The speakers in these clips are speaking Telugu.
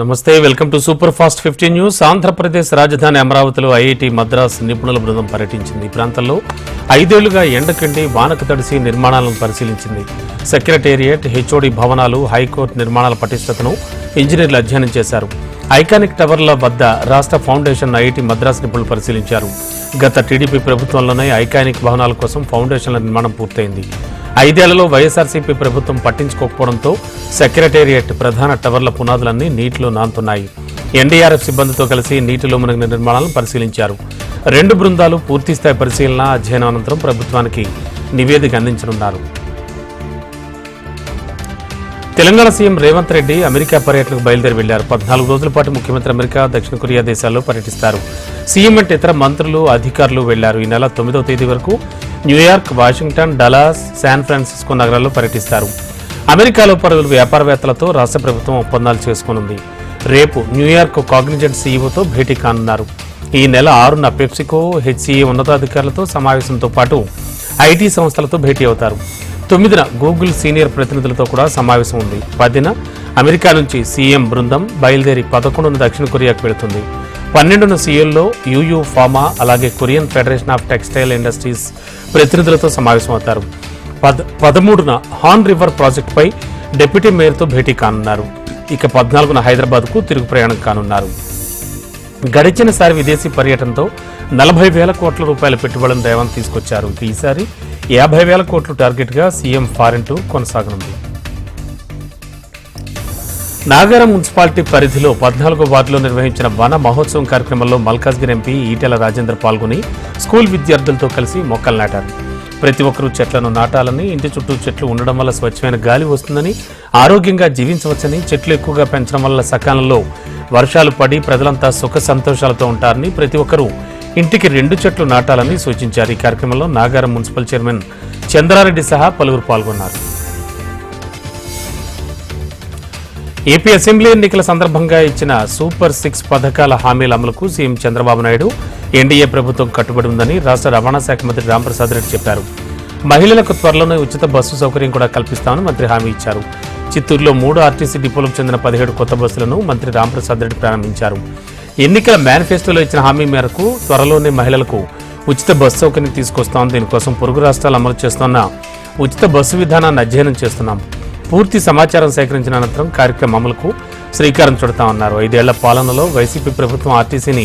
నమస్తే welcome to super fast fifty news. Andhra Pradesh రాజధాని అమరావతిలో ఐఐటి మద్రాస్ నిపుణుల బృందం పర్యటించింది. ఈ ప్రాంతంలో ఐదేళ్ళుగా ఎండకండి వానకు తడిసి నిర్మాణాలను పరిశీలించింది. సెక్రటేరియట్ హెచ్ఓడి భవనాలు హైకోర్టు నిర్మాణాల పటిష్టతను ఇంజనీర్లు అధ్యయనం చేశారు. ఐకానిక్ టవర్ల వద్ద రాష్ట్ర ఫౌండేషన్ ఐఐటి మద్రాస్ నిపుణులు పరిశీలించారు. గత టీడీపీ ప్రభుత్వంలోనే ఐకానిక్ భవనాల కోసం ఫౌండేషన్ల నిర్మాణం పూర్తయింది. ఐదేళ్ళలో వైఎస్ఆర్సీపీ ప్రభుత్వం పట్టించుకోకపోవడంతో సెక్రటేరియట్ ప్రధాన టవర్ల పునాదులన్నీ నీటిలో నాంతున్నాయి. ఎన్డీఆర్ఎఫ్ సిబ్బందితో కలిసి నీటిలో మునిగిన నిర్మాణాలను పరిశీలించారు. రెండు బృందాలు పూర్తిస్థాయి పరిశీలన అధ్యయనం అనంతరం ప్రభుత్వానికి నివేదిక అందించనున్నారు. తెలంగాణ సీఎం రేవంత్ రెడ్డి అమెరికా పర్యటనకు బయలుదేరి వెళ్ళారు పద్నాలుగు రోజుల పాటు ముఖ్యమంత్రి అమెరికా దక్షిణ కొరియా దేశాల్లో పర్యటిస్తారు. సీఎం అంటే ఇతర మంత్రులు అధికారులు వెళ్ళారు ఈ నెల తొమ్మిదవ తేదీ వరకు New York Washington Dallas San Francisco నగరాల్లో పర్యటిస్తారు. అమెరికాలో పలువురు వ్యాపారవేత్తలతో రాష్ట్ర ప్రభుత్వం ఒప్పందాలు చేసుకోనుంది. రేపు న్యూయార్క్ కాగ్నిజెంట్ సీఈఓతో భేటీ కానున్నారు. ఈ నెల ఆరున పెప్సికో హెచ్సిఏ ఉన్నతాధికారులతో సమావేశంతో పాటు ఐటీ సంస్థలతో భేటీ అవుతారు. తొమ్మిదిన గూగుల్ సీనియర్ ప్రతినిధులతో కూడా సమావేశం ఉంది. పదిన అమెరికా నుంచి సీఎం బృందం బయలుదేరి పదకొండున దక్షిణ కొరియాకు వెళుతుంది. పన్నెండున సీఎల్లో యూయూ ఫార్మా అలాగే Korean federation of textile industries ప్రతినిధులతో సమావేశమవుతారు. పద్ పదమూడున హాన్ రివర్ ప్రాజెక్టుపై డిప్యూటీ మేయర్తో భేటీ కానున్నారు. ఇక పద్నాలుగున హైదరాబాద్కు తిరుగు ప్రయాణం కానున్నారు. గడిచినసారి విదేశీ పర్యటనతో నలభై వేల కోట్ల రూపాయల పెట్టుబడులను రేవంత్ తీసుకొచ్చారు. ఈసారి యాభై వేల కోట్లు టార్గెట్గా సీఎం ఫారెన్ కొనసాగనుంది. నాగారం మున్సిపాలిటీ పరిధిలో పద్నాలుగో వార్డులో నిర్వహించిన వన మహోత్సవం కార్యక్రమంలో మల్కాజ్గిరి ఎంపీ ఈటెల రాజేందర్ పాల్గొని స్కూల్ విద్యార్థులతో కలిసి మొక్కలు నాటారు. ప్రతి ఒక్కరూ చెట్లను నాటాలని ఇంటి చుట్టూ చెట్లు ఉండడం వల్ల స్వచ్ఛమైన గాలి వస్తుందని ఆరోగ్యంగా జీవించవచ్చని చెట్లు ఎక్కువగా పెంచడం వల్ల సకాలంలో వర్షాలు పడి ప్రజలంతా సుఖ సంతోషాలతో ఉంటారని ప్రతి ఒక్కరూ ఇంటికి రెండు చెట్లు నాటాలని సూచించారు. ఈ కార్యక్రమంలో నాగారం మున్సిపల్ చైర్మన్ చంద్రారెడ్డి సహా పలువురు పాల్గొన్నారు. ఏపీ అసెంబ్లీ ఎన్నికల సందర్భంగా ఇచ్చిన సూపర్ సిక్స్ పథకాల హామీల అమలుకు సీఎం చంద్రబాబు నాయుడు ఎన్డీఏ ప్రభుత్వం కట్టుబడి ఉందని రాష్ట్ర రవాణా శాఖ మంత్రి రాంప్రసాద్ రెడ్డి చెప్పారు. మహిళలకు త్వరలోనే ఉచిత బస్సు సౌకర్యం కూడా కల్పిస్తామని మంత్రి హామీ ఇచ్చారు. చిత్తూరులో మూడు ఆర్టీసీ డిపోలకు చెందిన పదిహేడు కొత్త బస్సులను మంత్రి రాంప్రసాద్ రెడ్డి ప్రారంభించారు. ఎన్నికల మేనిఫెస్టోలో ఇచ్చిన హామీ మేరకు త్వరలోనే మహిళలకు ఉచిత బస్సు సౌకర్యం తీసుకొస్తాం దీనికోసం పొరుగు రాష్ట్రాలు అమలు చేస్తున్న ఉచిత బస్సు విధానాన్ని అధ్యయనం చేస్తున్నాం. పూర్తి సమాచారం సేకరించిన అనంతరం కార్యక్రమ అమలుకు శ్రీకారం చుడతామన్నారు ఐదేళ్ళ పాలనలో వైసీపీ ప్రభుత్వం ఆర్టీసీని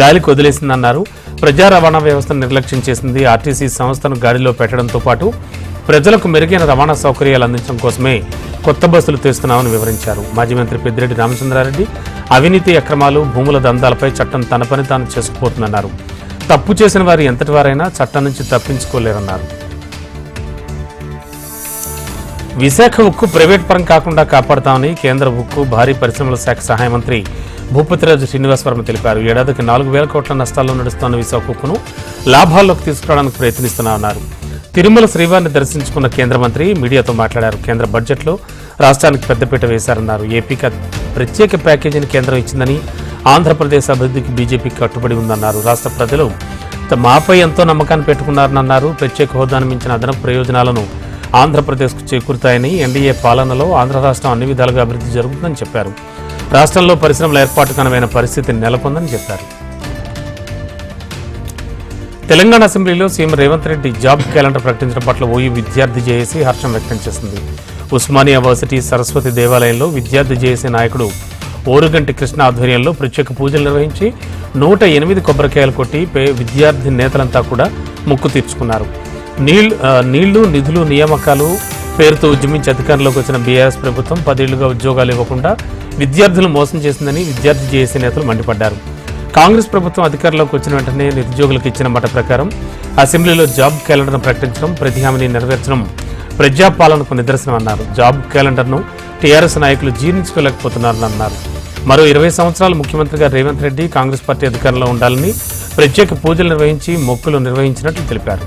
గాలికి వదిలేసిందన్నారు. ప్రజా రవాణా వ్యవస్థను నిర్లక్ష్యం చేసింది ఆర్టీసీ సంస్థను గాడిలో పెట్టడంతో పాటు ప్రజలకు మెరుగైన రవాణా సౌకర్యాలు అందించడం కోసమే కొత్త బస్సులు తెస్తున్నామని వివరించారు. మాజీ మంత్రి పెద్దిరెడ్డి రామచంద్రారెడ్డి అవినీతి అక్రమాలు భూముల దందాలపై చట్టం తన పని తాను చేసుకుపోతుందన్నారు. తప్పు చేసిన వారు ఎంతటి వారైనా చట్టం నుంచి తప్పించుకోలేరన్నారు. విశాఖ ఉక్కు ప్రైవేట్ పరం కాకుండా కాపాడతామని కేంద్ర ఉక్కు భారీ పరిశ్రమల శాఖ సహాయ మంత్రి భూపతిరాజు శ్రీనివాస్ వర్మ తెలిపారు ఏడాదికి నాలుగు వేల కోట్ల నష్టాల్లో నడుస్తున్న విశాఖ ఉక్కును లాభాల్లోకి తీసుకురావడానికి ప్రయత్నిస్తున్నామన్నారు తిరుమల శ్రీవారిని దర్శించుకున్న కేంద్ర మంత్రి మీడియాతో మాట్లాడారు. కేంద్ర బడ్జెట్లో రాష్ట్రానికి పెద్దపీట వేశారన్నారు. ఏపీకి ప్రత్యేక ప్యాకేజీని కేంద్రం ఇచ్చిందని ఆంధ్రప్రదేశ్ అభివృద్ధికి బీజేపీ కట్టుబడి ఉందన్నారు. రాష్ట్ర ప్రజలు మాపై ఎంతో నమ్మకాన్ని పెట్టుకున్నారని అన్నారు ప్రత్యేక హోదాను మించిన అదనపు ప్రయోజనాలను ఆంధ్రప్రదేశ్కు చేకూరుతాయని ఎన్డీఏ పాలనలో ఆంధ్ర రాష్ట్రం అన్ని విధాలుగా అభివృద్ధి జరుగుతుందని చెప్పారు. రాష్ట్రంలో పరిశ్రమల ఏర్పాటుకు అనువైన పరిస్థితి నెలకొందని చెప్పారు. తెలంగాణ అసెంబ్లీలో CM Revanth Reddy job calendar ప్రకటించడం పట్ల ఓయూ విద్యార్థి జేఏసీ హర్షం వ్యక్తం చేసింది. ఉస్మానియా వర్సిటీ సరస్వతి దేవాలయంలో విద్యార్థి జేఏసీ నాయకుడు ఓరుగంటి కృష్ణ ఆధ్వర్యంలో ప్రత్యేక పూజలు నిర్వహించి నూట ఎనిమిది కొబ్బరికాయలు కొట్టి పే విద్యార్థి నేతలంతా కూడా ముక్కు తీర్చుకున్నారు. నీళ్ళు నీళ్ళు నిధులు నియామకాలు పేరుతో ఉద్యమించి అధికారంలోకి వచ్చిన బీఆర్ఎస్ ప్రభుత్వం పదేళ్ళుగా ఉద్యోగాలు ఇవ్వకుండా విద్యార్థులు మోసం చేసిందని విద్యార్థి జేఏసీ నేతలు మండిపడ్డారు. కాంగ్రెస్ ప్రభుత్వం అధికారంలోకి వచ్చిన వెంటనే నిరుద్యోగులకు ఇచ్చిన మాట ప్రకారం అసెంబ్లీలో జాబ్ క్యాలెండర్ను ప్రకటించడం ప్రతి హామీని నెరవేర్చడం ప్రజాపాలనకు నిదర్శనం అన్నారు జాబ్ క్యాలెండర్ను టీఆర్ఎస్ నాయకులు జీర్ణించుకోలేకపోతున్నారని అన్నారు. మరో ఇరవై సంవత్సరాలు ముఖ్యమంత్రిగా రేవంత్ రెడ్డి కాంగ్రెస్ పార్టీ అధికారంలో ఉండాలని ప్రత్యేక పూజలు నిర్వహించి మొక్కులు నిర్వహించినట్లు తెలిపారు.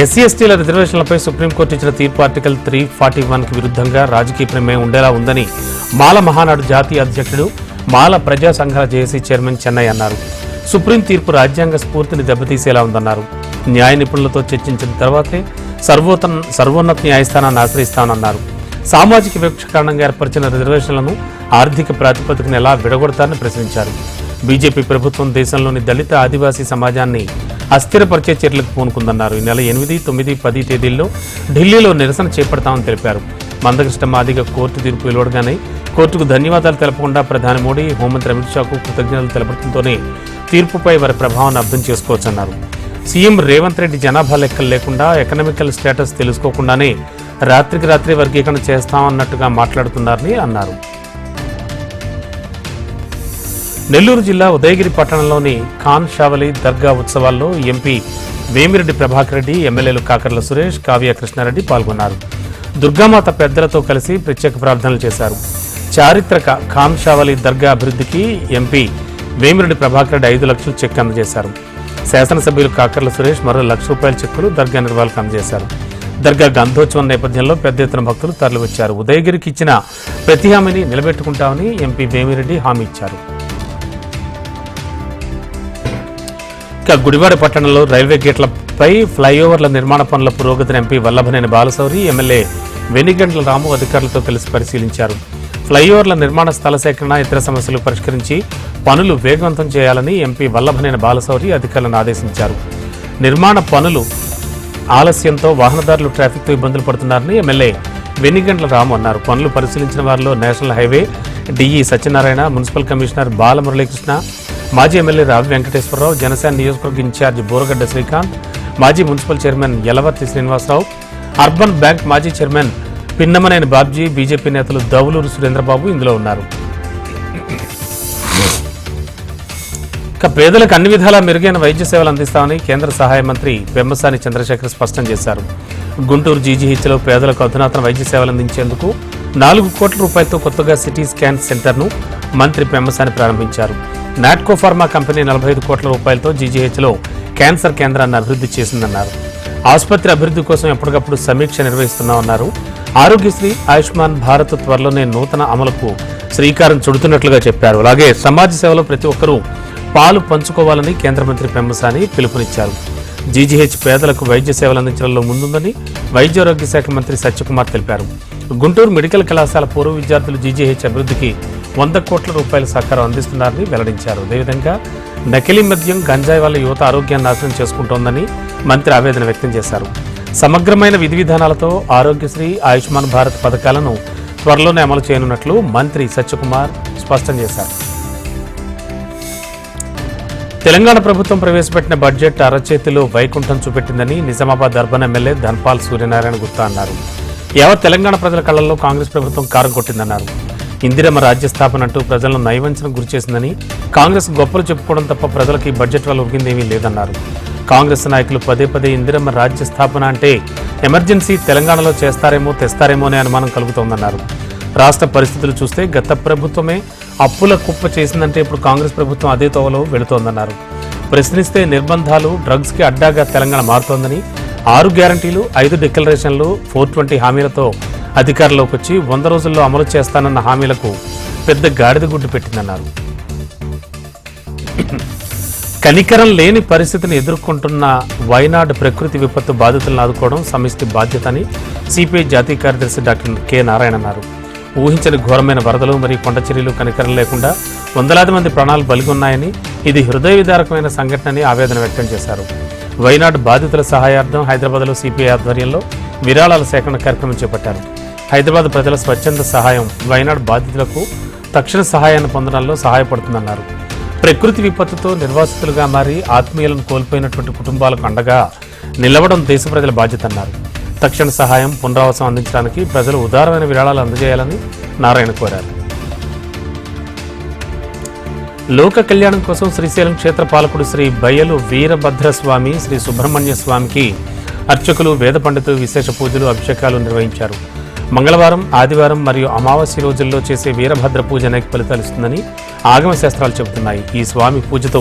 ఎస్సీ ఎస్టీల రిజర్వేషన్లపై సుప్రీంకోర్టు ఇచ్చిన తీర్పు ఆర్టికల్ త్రీ ఫార్టీ వన్కి విరుద్ధంగా రాజకీయ ప్రమేయం ఉండేలా ఉందని మాల మహానాడు జాతీయ అధ్యక్షుడు మాల ప్రజా సంఘాల జేఏసీ చైర్మన్ చెన్నై అన్నారు. సుప్రీం తీర్పు రాజ్యాంగ స్ఫూర్తిని దెబ్బతీసేలా ఉందన్నారు. న్యాయ నిపుణులతో చర్చించిన తర్వాతే సర్వోత్తన సర్వోన్నత న్యాయస్థానాన్ని ఆశ్రయిస్తానన్నారు. సామాజిక వివక్ష కారణంగా ఏర్పరిచిన రిజర్వేషన్లను ఆర్థిక ప్రాతిపదికను ఎలా విడగొడతారని ప్రశ్నించారు. బీజేపీ ప్రభుత్వం దేశంలోని దళిత ఆదివాసీ సమాజాన్ని అస్థిరపరిచే చర్యలకు పూనుకుందన్నారు. ఈ నెల ఎనిమిది తొమ్మిది పది తేదీల్లో ఢిల్లీలో నిరసన చేపడతామని తెలిపారు. మందకృష్ణ మాదిగ కోర్టు తీర్పు వెలువడగానే కోర్టుకు ధన్యవాదాలు తెలపకుండా ప్రధాని మోడీ హోంమంత్రి అమిత్ షాకు కృతజ్ఞతలు తెలపడంతోనే తీర్పుపై వారి ప్రభావాన్ని అర్థం చేసుకోవచ్చన్నారు. సీఎం రేవంత్ రెడ్డి జనాభా లెక్కలు లేకుండా ఎకనామికల్ స్టేటస్ తెలుసుకోకుండానే రాత్రికి రాత్రి వర్గీకరణ చేస్తామన్నట్టుగా మాట్లాడుతున్నారని అన్నారు. నెల్లూరు జిల్లా ఉదయగిరి పట్టణంలోని ఖాన్ షావలి దర్గా ఉత్సవాల్లో ఎంపీ వేమిరెడ్డి ప్రభాకర్ రెడ్డి ఎమ్మెల్యేలు కాకర్ల సురేష్ కావ్య కృష్ణారెడ్డి పాల్గొన్నారు. దుర్గామాత పెద్దలతో కలిసి ప్రత్యేక ప్రార్థనలు చేశారు. చారిత్రక ఖాన్ షావలి దర్గా అభివృద్ధికి ఎంపీ వేమిరెడ్డి ప్రభాకర్ రెడ్డి ఐదు లక్షలు చెక్ అందజేశారు. శాసనసభ్యులు కాకర్ల సురేష్ మరో లక్ష రూపాయల చెక్కులు దర్గా నిర్వాహకులకు అందజేశారు. దర్గా గంధోత్సవం నేపథ్యంలో పెద్ద ఎత్తున భక్తులు తరలివచ్చారు. ఉదయగిరికి ఇచ్చిన ప్రతి హామీని నిలబెట్టుకుంటామని ఎంపీ వేమిరెడ్డి హామీ ఇచ్చారు. ఇక గుడివాడ పట్టణంలో రైల్వే గేట్లపై ఫ్లైఓవర్ల నిర్మాణ పనుల పురోగతిని ఎంపీ వల్లభనేని బాలశౌరి ఎమ్మెల్యే వెనిగండ్ల రాము అధికారులతో కలిసి పరిశీలించారు. ఫ్లైఓవర్ల నిర్మాణ స్థల సేకరణ ఇతర సమస్యలు పరిష్కరించి పనులు వేగవంతం చేయాలని ఎంపీ వల్లభనేని బాలశౌరి అధికారులను ఆదేశించారు. నిర్మాణ పనులు ఆలస్యంతో వాహనదారులు ట్రాఫిక్తో ఇబ్బందులు పడుతున్నారని ఎమ్మెల్యే వెనిగండ్ల రాము అన్నారు. పనులు పరిశీలించిన వారిలో national highway DE Satyanarayana municipal commissioner Balamuralikrishna మాజీ ఎమ్మెల్యే రావి వెంకటేశ్వరరావు జనసేన నియోజకవర్గ ఇన్ఛార్జ్ బోరగడ్డ శ్రీకాంత్ మాజీ municipal chairman Yalavarthi Srinivasa Rao urban bank మాజీ చైర్మన్ పిన్నమనేని బాబ్జీ బీజేపీ నేతలు దౌలూరు సురేంద్రబాబు ఇందులో ఉన్నారు. ఇక పేదలకు అన్ని విధాలా మెరుగైన వైద్య సేవలు అందిస్తామని కేంద్ర సహాయ మంత్రి బెమ్మసాని చంద్రశేఖర్ స్పష్టం చేశారు. గుంటూరు జీజీహెచ్లో పేదలకు అధునాతన వైద్య సేవలు అందించేందుకు నాలుగు కోట్ల రూపాయలతో కొత్తగా సిటీ స్కాన్ సెంటర్ను మంత్రి బెమ్మసాని ప్రారంభించారు. నాట్కో ఫార్మా కంపెనీ నలభై ఐదు కోట్ల రూపాయలతో జీజీహెచ్లో క్యాన్సర్ కేంద్రాన్ని అభివృద్ధి చేసిందన్నారు. ఆసుపత్రి అభివృద్ధి కోసం ఎప్పటికప్పుడు సమీక్ష నిర్వహిస్తున్నామన్నారు. ఆరోగ్యశ్రీ ఆయుష్మాన్ భారత్ త్వరలోనే నూతన అమలుకు శ్రీకారం చుడుతున్నట్లుగా చెప్పారు. అలాగే సమాజ సేవలో ప్రతి ఒక్కరూ పాలు పంచుకోవాలని కేంద్ర మంత్రి పెమ్మసాని పిలుపునిచ్చారు. జీజీహెచ్ పేదలకు వైద్య సేవలు అందించడంలో ముందుందని వైద్యారోగ్య శాఖ మంత్రి సత్యకుమార్ తెలిపారు. గుంటూరు మెడికల్ కళాశాల పూర్వ విద్యార్థులు జీజీహెచ్ అభివృద్ధికి వంద కోట్ల రూపాయల సహకారం అందిస్తున్నారని వెల్లడించారు. అదేవిధంగా నకిలీ మద్యం గంజాయి వల్ల యువత ఆరోగ్యాన్ని నాశనం చేసుకుంటోందని మంత్రి ఆవేదన వ్యక్తం చేశారు. సమగ్రమైన విధి విధానాలతో ఆరోగ్యశ్రీ ఆయుష్మాన్ భారత్ పథకాలను త్వరలోనే అమలు చేయనున్నట్లు మంత్రి సత్యకుమార్ స్పష్టం చేశారు. తెలంగాణ ప్రభుత్వం ప్రవేశపెట్టిన బడ్జెట్ అరచేతిలో వైకుంఠం చూపెట్టిందని నిజామాబాద్ అర్బన్ ఎమ్మెల్యే ధన్పాల్ సూర్యనారాయణ గుప్తా అన్నారు. యావత్ తెలంగాణ ప్రజల కళ్ళలో కాంగ్రెస్ ప్రభుత్వం కారం కొట్టిందన్నారు. ఇందిరమ్మ రాజ్య స్థాపన అంటూ ప్రజలను నైవంచనకు గురిచేసిందని కాంగ్రెస్ గొప్పలు చెప్పుకోవడం తప్ప ప్రజలకి బడ్జెట్ వల్ల ఉరిగిందేమీ లేదన్నారు. కాంగ్రెస్ నాయకులు పదే పదే ఇందిరమ్మ రాజ్య స్థాపన అంటే ఎమర్జెన్సీ తెలంగాణలో చేస్తారేమో తెస్తారేమో అనే అనుమానం కలుగుతోందన్నారు. రాష్ట్ర పరిస్థితులు చూస్తే గత ప్రభుత్వమే అప్పుల కుప్ప చేసిందంటే ఇప్పుడు కాంగ్రెస్ ప్రభుత్వం అదే తోవలో వెళుతోందన్నారు. ప్రశ్నిస్తే నిర్బంధాలు డ్రగ్స్కి అడ్డాగా తెలంగాణ మారుతోందని ఆరు గ్యారంటీలు ఐదు డిక్లరేషన్లు ఫోర్ ట్వంటీ హామీలతో అధికారంలోకి వచ్చి వంద రోజుల్లో అమలు చేస్తానన్న హామీలకు పెద్ద గాడిద గుడ్డు పెట్టిందన్నారు. కనికరం లేని పరిస్థితిని ఎదుర్కొంటున్న వైనాడ్ ప్రకృతి విపత్తు బాధితులను ఆదుకోవడం సమిష్టి బాధ్యత అని సిపిఐ జాతీయ కార్యదర్శి డాక్టర్ కె నారాయణ అన్నారు. ఊహించని ఘోరమైన వరదలు మరియు కొండ చర్యలు కనికరం లేకుండా వందలాది మంది ప్రాణాలు బలిగొన్నాయని ఇది హృదయ విదారకమైన సంఘటన అని ఆవేదన వ్యక్తం చేశారు. వైనాడ్ బాధితుల సహాయార్థం హైదరాబాద్లో సిపిఐ ఆధ్వర్యంలో విరాళాల సేకరణ కార్యక్రమం చేపట్టారు. హైదరాబాద్ ప్రజల స్వచ్ఛంద సహాయం వైనాడు బాధితులకు తక్షణ సహాయాన్ని పొందడంలో సహాయపడుతుందన్నారు. ప్రకృతి విపత్తుతో నిర్వాసితులుగా మారి ఆత్మీయులను కోల్పోయినటువంటి కుటుంబాలకు అండగా నిలవడం దేశ ప్రజల బాధ్యత అన్నారు. తక్షణ సహాయం పునరావాసం అందించడానికి ప్రజలు ఉదారమైన విరాళాలు అందజేయాలని నారాయణ కోరారు. లోక కళ్యాణం కోసం శ్రీశైలం క్షేత్ర పాలకుడు శ్రీ బయ్యలు వీరభద్రస్వామి శ్రీ సుబ్రహ్మణ్య స్వామికి అర్చకులు వేద పండితులు విశేష పూజలు అభిషేకాలు నిర్వహించారు. మంగళవారం ఆదివారం మరియు అమావాస్య రోజుల్లో చేసే వీరభద్ర పూజ అనేక ఫలితాలు ఇస్తుందని ఆగమ శాస్త్రాలు చెబుతున్నాయి. ఈ స్వామి పూజతో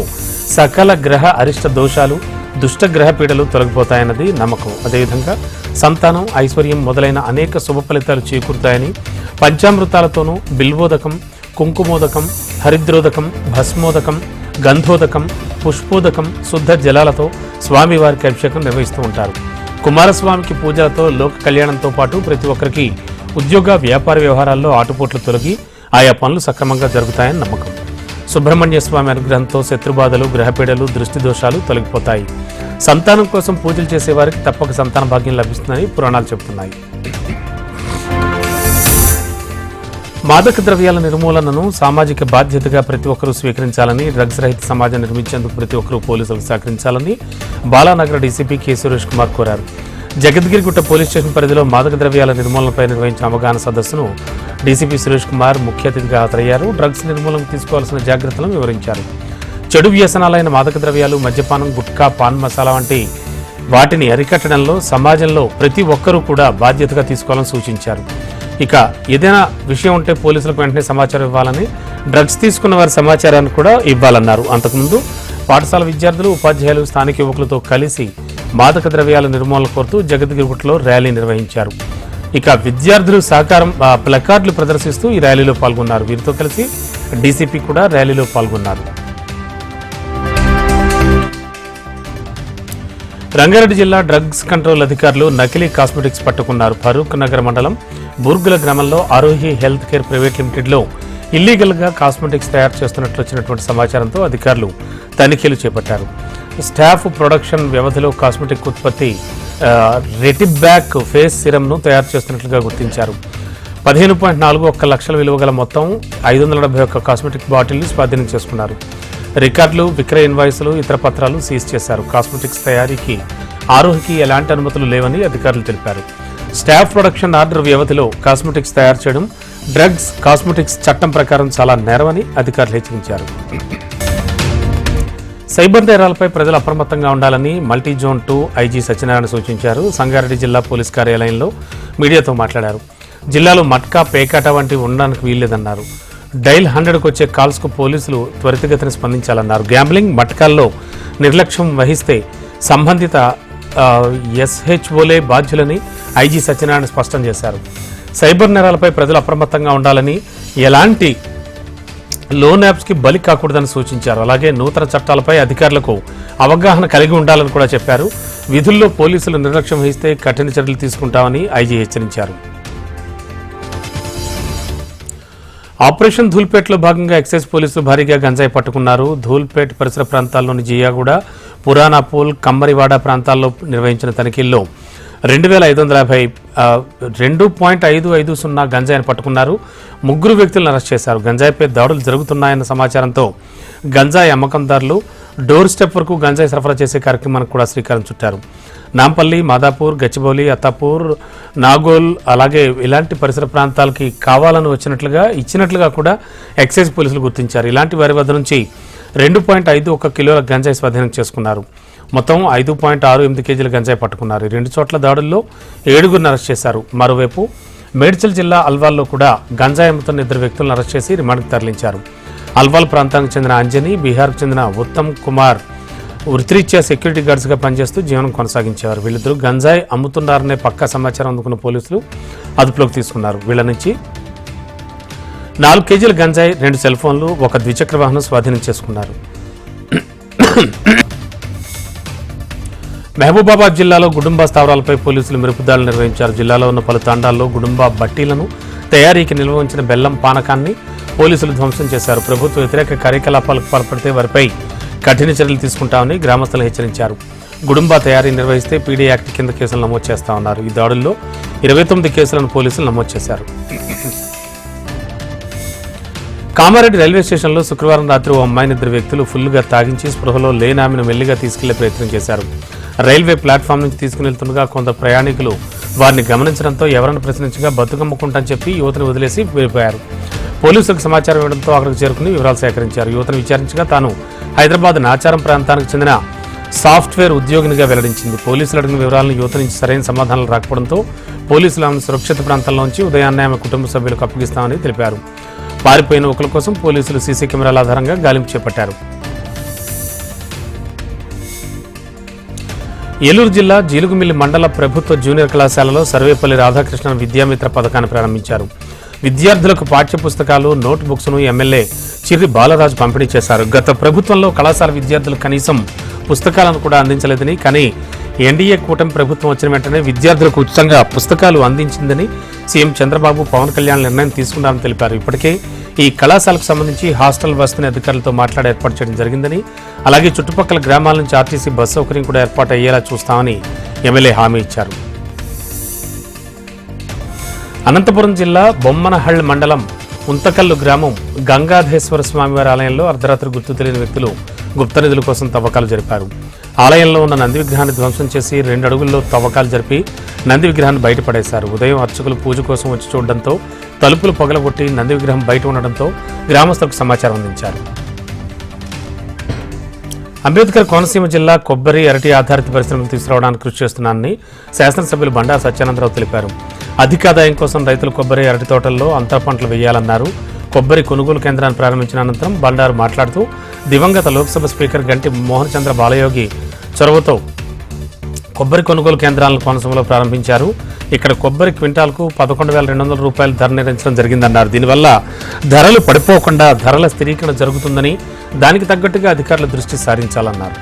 సకల గ్రహ అరిష్ట దోషాలు దుష్ట గ్రహ పీడలు తొలగిపోతాయన్నది నమ్మకం. అదేవిధంగా సంతానం ఐశ్వర్యం మొదలైన అనేక శుభ ఫలితాలు చేకూరుతాయని పంచామృతాలతోనూ బిల్వోదకం కుంకుమోదకం హరిద్రోదకం భస్మోదకం గంధోదకం పుష్పోదకం శుద్ధ జలాలతో స్వామివారికి అభిషేకం నిర్వహిస్తూ ఉంటారు. కుమారస్వామికి పూజలతో లోక కళ్యాణంతో పాటు ప్రతి ఒక్కరికి ఉద్యోగ వ్యాపార వ్యవహారాల్లో ఆటుపోట్లు తొలగి ఆయా పనులు సక్రమంగా జరుగుతాయని నమ్మకం. సుబ్రహ్మణ్య స్వామి అనుగ్రహంతో శత్రుబాధలు గ్రహపీడలు దృష్టి దోషాలు తొలగిపోతాయి. సంతానం కోసం పూజలు చేసేవారికి తప్పక సంతాన భాగ్యం లభిస్తుందని పురాణాలు చెబుతున్నాయి మాదక ద్రవ్యాల నిర్మూలనను సామాజిక బాధ్యతగా ప్రతి ఒక్కరూ స్వీకరించాలని డ్రగ్స్ రహిత సమాజం నిర్మించేందుకు ప్రతి ఒక్కరూ పోలీసులకు సహకరించాలని బాలానగర్ డీసీపీ కె సురేష్ కుమార్ కోరారు. జగద్గిరిగుట్ట పోలీస్ స్టేషన్ పరిధిలో మాదక ద్రవ్యాల నిర్మూలనపై నిర్వహించిన అవగాహన సదస్సును డీసీపీ సురేష్ కుమార్ ముఖ్య అతిథిగా హాజరయ్యారు డ్రగ్స్ నిర్మూలనకు తీసుకోవాల్సిన జాగ్రత్తలను వివరించారు. చెడు వ్యసనాలైన మాదక ద్రవ్యాలు మద్యపానం గుట్కా పాన్ మసాలా వంటి వాటిని అరికట్టడంలో సమాజంలో ప్రతి ఒక్కరూ కూడా బాధ్యతగా తీసుకోవాలని సూచించారు. ఇక ఏదైనా విషయం ఉంటే పోలీసులకు వెంటనే సమాచారం ఇవ్వాలని డ్రగ్స్ తీసుకున్న వారి సమాచారాన్ని కూడా ఇవ్వాలన్నారు. అంతకుముందు పాఠశాల విద్యార్థులు ఉపాధ్యాయులు స్థానిక యువకులతో కలిసి మాదక ద్రవ్యాల నిర్మూలన కోరుతూ జగద్గిరిగుట్లో ర్యాలీ నిర్వహించారు. ఇక విద్యార్థులు సహకారం ప్లకార్డులు ప్రదర్శిస్తూ ఈ ర్యాలీలో పాల్గొన్నారు. వీరితో కలిసి డీసీపీ కూడా ర్యాలీలో పాల్గొన్నారు. రంగారెడ్డి జిల్లా డ్రగ్స్ కంట్రోల్ అధికారులు నకిలీ కాస్మెటిక్స్ పట్టుకున్నారు. ఫరూక్ నగర్ మండలం బుర్గుల గ్రామంలో ఆరోహి హెల్త్ కేర్ ప్రైవేట్ లిమిటెడ్లో ఇల్లీగల్గా కాస్మెటిక్స్ తయారు చేస్తున్నట్లు వచ్చినటువంటి సమాచారంతో అధికారులు తనిఖీలు చేపట్టారు. స్టాఫ్ ప్రొడక్షన్ వ్యవధిలో కాస్మెటిక్ ఉత్పత్తి రెటిబ్యాక్ ఫేస్ సిరమ్ను తయారు చేస్తున్నట్లుగా గుర్తించారు. పదిహేను పాయింట్ నాలుగు ఒక్క లక్షల విలువ గల మొత్తం ఐదు వందల డెబ్బై ఒక్క కాస్మెటిక్ బాటిల్ని స్వాధీనం చేసుకున్నారు. రికార్డులు విక్రయ ఇన్వాయిస్లు ఇతర పత్రాలు సీజ్ చేశారు. కాస్మెటిక్స్ తయారీకి ఆరోహికి ఎలాంటి అనుమతులు లేవని అధికారులు తెలిపారు. స్టాఫ్ ప్రొడక్షన్ ఆర్డర్ వ్యవధిలో కాస్మెటిక్స్ తయారు చేయడం డ్రగ్స్ కాస్మెటిక్స్ చట్టం ప్రకారం చాలా నేరమని అధికారులు హెచ్చరించారు. సైబర్ నేరాలపై ప్రజలు అప్రమత్తంగా ఉండాలని multi zone two IG Satyanarayana సూచించారు. సంగారెడ్డి జిల్లా పోలీస్ కార్యాలయంలో మీడియాతో మాట్లాడారు. జిల్లాలో మట్కా పేకాట వంటివి ఉండడానికి వీల్లేదన్నారు. డైల్ హండ్రెడ్కి వచ్చే కాల్స్కు పోలీసులు త్వరితగతిన స్పందించాలన్నారు. గ్యాంబ్లింగ్ మట్కాల్లో నిర్లక్ష్యం వహిస్తే సంబంధిత ఎస్హెచ్ఓలే బాధ్యులని ఐజీ సత్యనారాయణ స్పష్టం చేశారు. సైబర్ నేరాలపై ప్రజలు అప్రమత్తంగా ఉండాలని ఎలాంటి లోన్ యాప్స్కి బలి కాకూడదని సూచించారు. అలాగే నూతన చట్టాలపై అధికారులకు అవగాహన కలిగి ఉండాలని కూడా చెప్పారు. విధుల్లో పోలీసులు నిర్లక్ష్యం వహిస్తే కఠిన చర్యలు తీసుకుంటామని ఐజీ హెచ్చరించారు. ఆపరేషన్ ధూల్పేటలో భాగంగా ఎక్సైజ్ పోలీసులు భారీగా గంజాయి పట్టుకున్నారు. ధూల్పేట్ పరిసర ప్రాంతాల్లోని జియాగూడ పురాణాపూల్ కమ్మరివాడ ప్రాంతాల్లో నిర్వహించిన తనిఖీల్లో రెండు వేల ఐదు వందల యాభై రెండు పాయింట్ ఐదు ఐదు సున్నా గంజాయిని పట్టుకున్నారు. ముగ్గురు వ్యక్తులను అరెస్ట్ చేశారు. గంజాయిపై దాడులు జరుగుతున్నాయన్న సమాచారంతో గంజాయి అమ్మకందారులు డోర్ స్టెప్ వరకు గంజాయి సరఫరా చేసే కార్యక్రమానికి కూడా శ్రీకారం చుట్టారు. నాంపల్లి మాదాపూర్ గచ్చిబౌలి అత్తాపూర్ నాగోల్ అలాగే ఇలాంటి పరిసర ప్రాంతాలకి కావాలని వచ్చినట్లుగా ఇచ్చినట్లుగా కూడా ఎక్సైజ్ పోలీసులు గుర్తించారు. ఇలాంటి వారి వద్ద నుంచి రెండు పాయింట్ ఐదు ఒక కిలోల గంజాయి స్వాధీనం చేసుకున్నారు. మొత్తం ఐదు పాయింట్ ఆరు ఎనిమిది కేజీల గంజాయి పట్టుకున్నారు. రెండు చోట్ల దాడుల్లో ఏడుగురిని అరెస్ట్ చేశారు. మరోవైపు మేడ్చల్ జిల్లా అల్వాల్లో కూడా గంజాయి అమ్ముతున్న ఇద్దరు వ్యక్తులను అరెస్ట్ చేసి రిమాండ్కి తరలించారు. అల్వాల్ ప్రాంతానికి చెందిన అంజని బీహార్కు చెందిన ఉత్తమ్ కుమార్ వృత్తిరీత్యా సెక్యూరిటీ గార్డ్స్గా పనిచేస్తూ జీవనం కొనసాగించేవారు వీళ్ళిద్దరూ గంజాయి అమ్ముతున్నారనే పక్కా సమాచారం అందుకున్న పోలీసులు అదుపులోకి తీసుకున్నారు. వీళ్ళ నుంచి నాలుగు కేజీల గంజాయి రెండు సెల్ ఫోన్లు ఒక ద్విచక్ర వాహనం స్వాధీనం చేసుకున్నారు. మహబూబాబాద్ జిల్లాలో గుడుంబా స్థావరాలపై పోలీసులు మెరుపుదాడులు నిర్వహించారు. జిల్లాలో ఉన్న పలు తాండాల్లో గుడుంబా బట్టీలను తయారీకి నిల్వ ఉంచిన బెల్లం పానకాన్ని పోలీసులు ధ్వంసం చేశారు. ప్రభుత్వ వ్యతిరేక కార్యకలాపాలకు పాల్పడితే వారిపై కఠిన చర్యలు తీసుకుంటామని గ్రామస్తులు హెచ్చరించారు. గుడుంబా తయారీ నిర్వహిస్తే పీడీ యాక్ట్ కింద కేసులు నమోదు చేస్తామన్నారు ఈ దాడుల్లో ఇరవై తొమ్మిది కేసులను పోలీసులు నమోదు చేశారు. కామారెడ్డి రైల్వే స్టేషన్లో శుక్రవారం రాత్రి ఓ అమ్మాయిని ఇద్దరు వ్యక్తులు ఫుల్గా తాగించి స్పృహలో లేని ఆమెను మెల్లిగా తీసుకెళ్ళే ప్రయత్నం చేశారు. రైల్వే ప్లాట్ఫామ్ నుంచి తీసుకువెళ్తుండగా కొందరు ప్రయాణికులు వారిని గమనించడంతో ఎవరిని ప్రశ్నించగా బతుకమ్ముకుంటని చెప్పి యువతను వదిలేసి వెళ్ళిపోయారు. పోలీసులకు సమాచారం ఇవ్వడంతో అక్కడికి చేరుకుని వివరాలు సేకరించారు. యువతను విచారించగా తాను హైదరాబాద్ నాచారం ప్రాంతానికి చెందిన సాఫ్ట్వేర్ ఉద్యోగినిగా వెల్లడించింది. పోలీసులు అడిగిన వివరాలను యువత నుంచి సరైన సమాధానాలు రాకపోవడంతో పోలీసులు ఆమె సురక్షిత ప్రాంతంలోంచి ఉదయాన్నే ఆమె కుటుంబ సభ్యులకు అప్పగిస్తామని తెలిపారు. పారిపోయిన ఒకరి కోసం పోలీసులు సీసీ కెమెరాల ఆధారంగా గాలింపు చేపట్టారు. ఏలూరు జిల్లా జీలుగుమిల్లి మండల ప్రభుత్వ జూనియర్ కళాశాలలో సర్వేపల్లి రాధాకృష్ణన్ విద్యామిత్ర పథకాన్ని ప్రారంభించారు. విద్యార్థులకు పాఠ్య పుస్తకాలు నోట్ బుక్స్ను ఎమ్మెల్యే చిర్రి బాలరాజు పంపిణీ చేశారు. గత ప్రభుత్వంలో కళాశాల విద్యార్థులు కనీసం పుస్తకాలను కూడా అందించలేదని కానీ ఎన్డీఏ కూటమి ప్రభుత్వం వచ్చిన వెంటనే విద్యార్థులకు ఉచితంగా పుస్తకాలు అందించిందని సీఎం చంద్రబాబు పవన్ కళ్యాణ్ నిర్ణయం తీసుకున్నారని తెలిపారు. ఇప్పటికే ఈ కళాశాలకు సంబంధించి హాస్టల్ వసతిని అధికారులతో మాట్లాడి ఏర్పాటు చేయడం జరిగిందని అలాగే చుట్టుపక్కల గ్రామాల నుంచి ఆర్టీసీ బస్ సౌకర్యం కూడా ఏర్పాటు అయ్యేలా చూస్తామని ఎమ్మెల్యే హామీ ఇచ్చారు. అనంతపురం జిల్లా బొమ్మనహళ్ళ మండలం ఉంతకల్లు గ్రామం గంగాధేశ్వర స్వామివారి ఆలయంలో అర్ధరాత్రి గుర్తు తెలియని వ్యక్తులు గుప్త నిధుల కోసం తవ్వకాలు జరిపారు. ఆలయంలో ఉన్న నంది విగ్రహాన్ని ధ్వంసం చేసి రెండు అడుగుల్లో తవ్వకాలు జరిపి నంది విగ్రహాన్ని బయటపడేశారు ఉదయం అర్చకులు పూజ కోసం వచ్చి చూడడంతో తలుపులు పగలగొట్టి నంది విగ్రహం బయట ఉండడంతో గ్రామస్తులకు సమాచారం అందించారు. అంబేద్కర్ కోనసీమ జిల్లా కొబ్బరి అరటి ఆధారిత పరిశ్రమలు తీసుకురావడానికి కృషి చేస్తున్నానని శాసనసభ్యులు బండా సత్యానందరావు తెలిపారు. అధిక ఆదాయం కోసం రైతులు కొబ్బరి అరటి తోటల్లో అంతర పంటలు వేయాలన్నారు. కొబ్బరి కొనుగోలు కేంద్రాన్ని ప్రారంభించిన అనంతరం బండారు మాట్లాడుతూ దివంగత లోక్సభ స్పీకర్ గంటి మోహన్ చంద్ర బాలయోగి చొరవతో కొబ్బరి కొనుగోలు కేంద్రాలను కోనసీమలో ప్రారంభించారు. ఇక్కడ కొబ్బరి క్వింటాల్కు పదకొండు వేల రెండు వందల రూపాయలు ధర నిర్ణయించడం జరిగిందన్నారు. దీనివల్ల ధరలు పడిపోకుండా ధరల స్థిరీకరణ జరుగుతుందని దానికి తగ్గట్టుగా అధికారులు దృష్టి సారించాలన్నారు.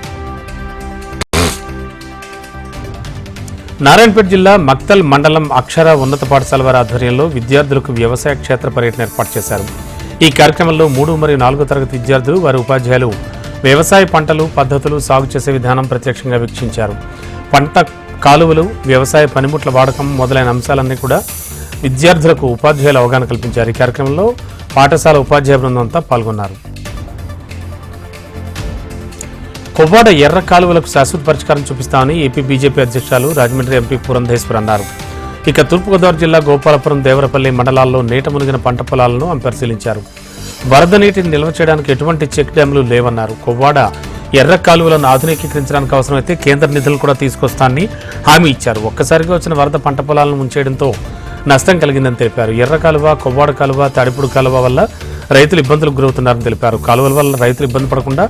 నారాయణపేట జిల్లా మక్తల్ మండలం అక్షర ఉన్నత పాఠశాల వారి ఆధ్వర్యంలో విద్యార్థులకు వ్యవసాయ క్షేత్ర పర్యటన ఏర్పాటు చేశారు. ఈ కార్యక్రమంలో మూడు మరియు నాలుగో తరగతి విద్యార్థులు వారి ఉపాధ్యాయులు వ్యవసాయ పంటలు పద్ధతులు సాగు చేసే విధానం ప్రత్యక్షంగా వీక్షించారు. పంట కాలువలు వ్యవసాయ పనిముట్ల వాడకం మొదలైన అంశాలన్నీ కూడా విద్యార్థులకు ఉపాధ్యాయులు అవగాహన కల్పించారు. ఈ కార్యక్రమంలో పాఠశాల ఉపాధ్యాయ బృందంతా పాల్గొన్నారు. కొవ్వాడ ఎర్ర కాలువలకు శాశ్వత పరిష్కారం చూపిస్తామని ఏపీ బీజేపీ అధ్యక్షురాలు రాజమండ్రి ఎంపీ పురంధేశ్వర్ అన్నారు. ఇక తూర్పుగోదావరి జిల్లా గోపాలపురం దేవరపల్లి మండలాల్లో నీట మునిగిన పంట పొలాలను ఆమె పరిశీలించారు. వరద నీటిని నిల్వ చేయడానికి ఎటువంటి చెక్ డ్యాంలు లేవన్నారు. కొవ్వాడ ఎర్ర కాలువలను ఆధునికీకరించడానికి అవసరమైతే కేంద్ర నిధులు కూడా తీసుకొస్తానని హామీ ఇచ్చారు. ఒక్కసారిగా వచ్చిన వరద పంట పొలాలను ముంచేయడంతో నష్టం కలిగిందని తెలిపారు. ఎర్ర కాలువ కొవ్వాడ కాలువ తడిపుడు కాలువ వల్ల రైతులు ఇబ్బందులకు గురవుతున్నారని తెలిపారు. కాలువల వల్ల రైతులు ఇబ్బంది పడకుండా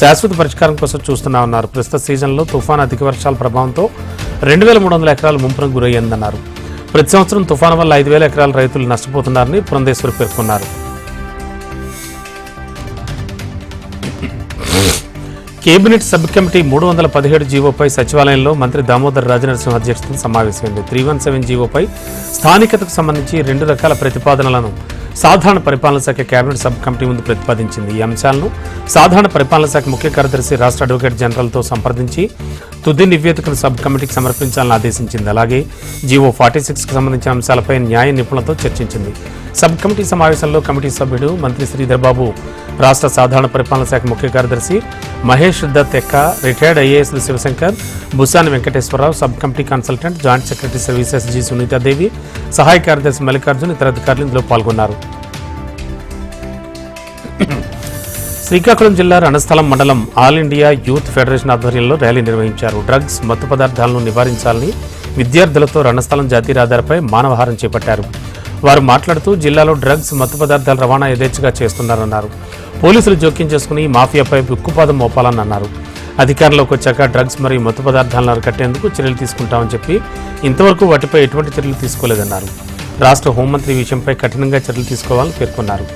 శాశ్వత పరిష్కారం కోసం చూస్తున్నామన్నారు ప్రస్తుత సీజన్లో తుఫాన్ అధిక వర్షాల ప్రభావంతో రెండు వేల మూడు వందల ఎకరాలు ముంపునకు గురయ్యిందన్నారు. ప్రతి సంవత్సరం తుఫాను వల్ల ఐదు వేల ఎకరాల రైతులు నష్టపోతున్నారని పురంధేశ్వరి పేర్కొన్నారు. కేబినెట్ సబ్ కమిటీ మూడు వందల పదిహేడు జీవోపై సచివాలయంలో మంత్రి దామోదర్ రాజనరసింహ అధ్యక్షతన సమావేశమైంది. త్రీ వన్ సెవెన్ జీవోపై స్థానికతకు సంబంధించి రెండు రకాల ప్రతిపాదనలను సాధారణ పరిపాలన శాఖ కేబినెట్ సబ్ కమిటీ ముందు ప్రతిపాదించింది ఈ అంశాలను. సాధారణ పరిపాలన శాఖ ముఖ్య కార్యదర్శి రాష్ట్ర అడ్వకేట్ జనరల్తో సంప్రదించి తుది నివేదికను సబ్ కమిటీకి సమర్పించాలని ఆదేశించింది. అలాగే జీవో ఫార్టీ సిక్స్కి సంబంధించిన అంశాలపై న్యాయ నిపుణులతో చర్చించింది. సబ్ కమిటీ సమావేశంలో కమిటీ సభ్యుడు మంత్రి శ్రీధర్బాబు రాష్ట్ర సాధారణ పరిపాలన శాఖ ముఖ్య కార్యదర్శి మహేష్ దత్ ఎక్క retired IAS Shivshankar బుసాని Venkateswararao sub committee consultant joint secretary services G Sunitha Devi సహాయ కార్యదర్శి మల్లికార్జున్ ఇతర అధికారులు ఇందులో పాల్గొన్నారు. శ్రీకాకుళం జిల్లా రణస్థలం మండలం ఆల్ ఇండియా యూత్ ఫెడరేషన్ ఆధ్వర్యంలో ర్యాలీ నిర్వహించారు. డ్రగ్స్ మత్తు పదార్థాలను నివారించాలని విద్యార్థులతో రణస్థలం జాతీయ రహదారిపై మానవహారం చేపట్టారు. వారు మాట్లాడుతూ జిల్లాలో డ్రగ్స్ మత్తు పదార్థాల రవాణా యథేచ్ఛగా చేస్తున్నారన్నారు. పోలీసులు జోక్యం చేసుకుని మాఫియాపై ఉక్కుపాదం మోపాలని అన్నారు. అధికారంలోకి వచ్చాక డ్రగ్స్ మరియు మత్తు పదార్థాలను అరికట్టేందుకు చర్యలు తీసుకుంటామని చెప్పి ఇంతవరకు వాటిపై ఎటువంటి చర్యలు తీసుకోలేదన్నారు. రాష్ట్ర హోంమంత్రి ఈ విషయంపై కఠినంగా చర్యలు తీసుకోవాలని పేర్కొన్నారు.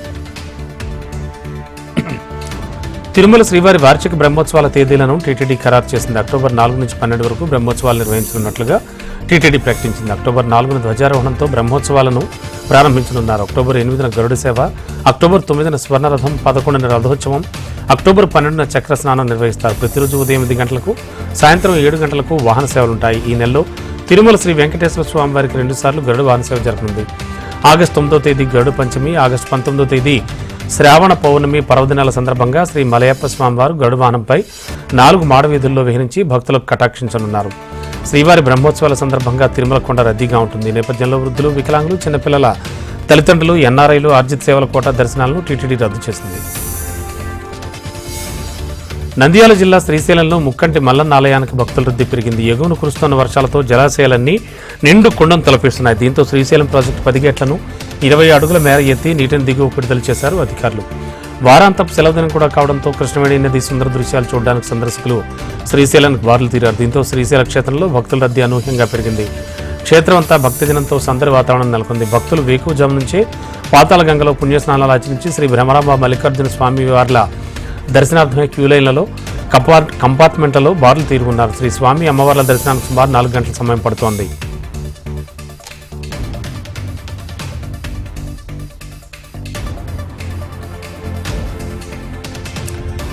తిరుమల శ్రీవారి వార్షిక బ్రహ్మోత్సవాల తేదీలను టీటీడీ ఖరారు చేసింది అక్టోబర్ నాలుగు నుంచి పన్నెండు వరకు బ్రహ్మోత్సవాలు నిర్వహించనున్నట్లుగా టీటీడీ ప్రకటించింది. అక్టోబర్ నాలుగున ధ్వజారోహణంతో బ్రహ్మోత్సవాలను ప్రారంభించనున్నారు. అక్టోబర్ ఎనిమిదిన గరుడ సేవ అక్టోబర్ తొమ్మిదిన స్వర్ణరథం పదకొండున రథోత్సవం అక్టోబర్ పన్నెండున చక్ర స్నానం నిర్వహిస్తారు. ప్రతిరోజు ఉదయం ఎనిమిది గంటలకు సాయంత్రం ఏడు గంటలకు వాహన సేవలుంటాయి. ఈ నెలలో తిరుమల శ్రీ వెంకటేశ్వర స్వామి వారికి రెండుసార్లు గరుడ వాహన సేవ జరగనుంది ఆగస్టు తొమ్మిదో తేదీ గరుడ పంచమి ఆగస్టు పంతొమ్మిదో తేదీ శ్రావణ పౌర్ణమి పర్వదినాల సందర్భంగా శ్రీ మలయప్ప స్వామివారు గడువానంపై నాలుగు మాడవీధుల్లో విహరించి భక్తులకు కటాక్షించనున్నారు. శ్రీవారి బ్రహ్మోత్సవాల సందర్భంగా తిరుమల కొండ రద్దీగా ఉంటుంది. నేపథ్యంలో వృద్ధులు వికలాంగులు చిన్నపిల్లల తల్లిదండ్రులు ఎన్ఆర్ఐలు ఆర్జిత్ సేవల కోట దర్శనాలను టీటీడీ రద్దు చేసింది. నంద్యాల జిల్లా శ్రీశైలంలో ముక్కంటి మల్లన్న ఆలయానికి భక్తుల రద్దీ పెరిగింది. ఎగువను కురుస్తున్న వర్షాలతో జలాశయాలన్నీ నిండు కుండం తలపిస్తున్నాయి. దీంతో శ్రీశైలం ప్రాజెక్టు పది గేట్లను ఇరవై అడుగుల మేర ఎత్తి నీటిని దిగువ విడుదల చేశారు అధికారులు. వారాంతపు సెలవుదినం కూడా కావడంతో కృష్ణవేణి నది సుందర దృశ్యాలు చూడడానికి సందర్శకులు శ్రీశైలానికి బారులు తీరారు. దీంతో శ్రీశైల క్షేత్రంలో భక్తుల రద్దీ అనూహ్యంగా పెరిగింది. క్షేత్రం అంతా భక్తజనంతో సందడి వాతావరణం నెలకొంది. భక్తులు వేకువజాము నుంచే పాతాళ గంగలో పుణ్యస్నానాలు ఆచరించి శ్రీ భ్రమరాంబ మల్లికార్జున స్వామి వార్ల దర్శనార్థమై క్యూ లైన్లలో కంపార్ట్ కంపార్ట్మెంట్లలో బారులు తీరుకున్నారు. శ్రీ స్వామి అమ్మవార్ల దర్శనానికి సుమారు నాలుగు గంటల సమయం పడుతోంది.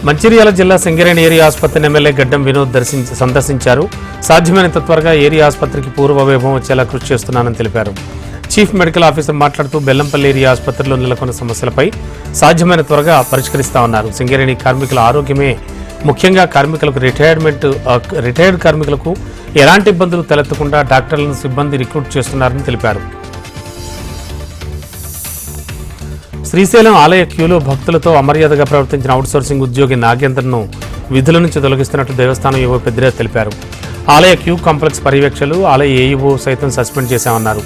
మంచిర్యాల జిల్లా సింగరేణి ఏరియా ఆసుపత్రిని ఎమ్మెల్యే గడ్డం వినోద్ దర్శించి సందర్శించారు. సాధ్యమైనంత త్వరగా ఏరియా ఆసుపత్రికి పూర్వ వైభవం వచ్చేలా కృషి చేస్తున్నానని తెలిపారు. చీఫ్ మెడికల్ ఆఫీసర్ మాట్లాడుతూ బెల్లంపల్లి ఏరియా ఆసుపత్రిలో నెలకొన్న సమస్యలపై సాధ్యమైన త్వరగా పరిష్కరిస్తామన్నారు సింగరేణి కార్మికుల ఆరోగ్యమే ముఖ్యంగా కార్మికులకు రిటైర్మెంట్ రిటైర్డ్ కార్మికులకు ఎలాంటి ఇబ్బందులు తలెత్తకుండా డాక్టర్లను సిబ్బంది రిక్రూట్ చేస్తున్నారని తెలిపారు. శ్రీశైలం ఆలయ క్యూలో భక్తులతో అమర్యాదగా ప్రవర్తించిన అవుట్సోర్సింగ్ ఉద్యోగి నాగేంద్రను విధుల నుంచి తొలగిస్తున్నట్టు దేవస్థానం ఏవో పెద్దిరాజ్ తెలిపారు. ఆలయ క్యూ కాంప్లెక్స్ పర్యవేక్షలు ఆలయ ఏఈఓ సైతం సస్పెండ్ చేశామన్నారు.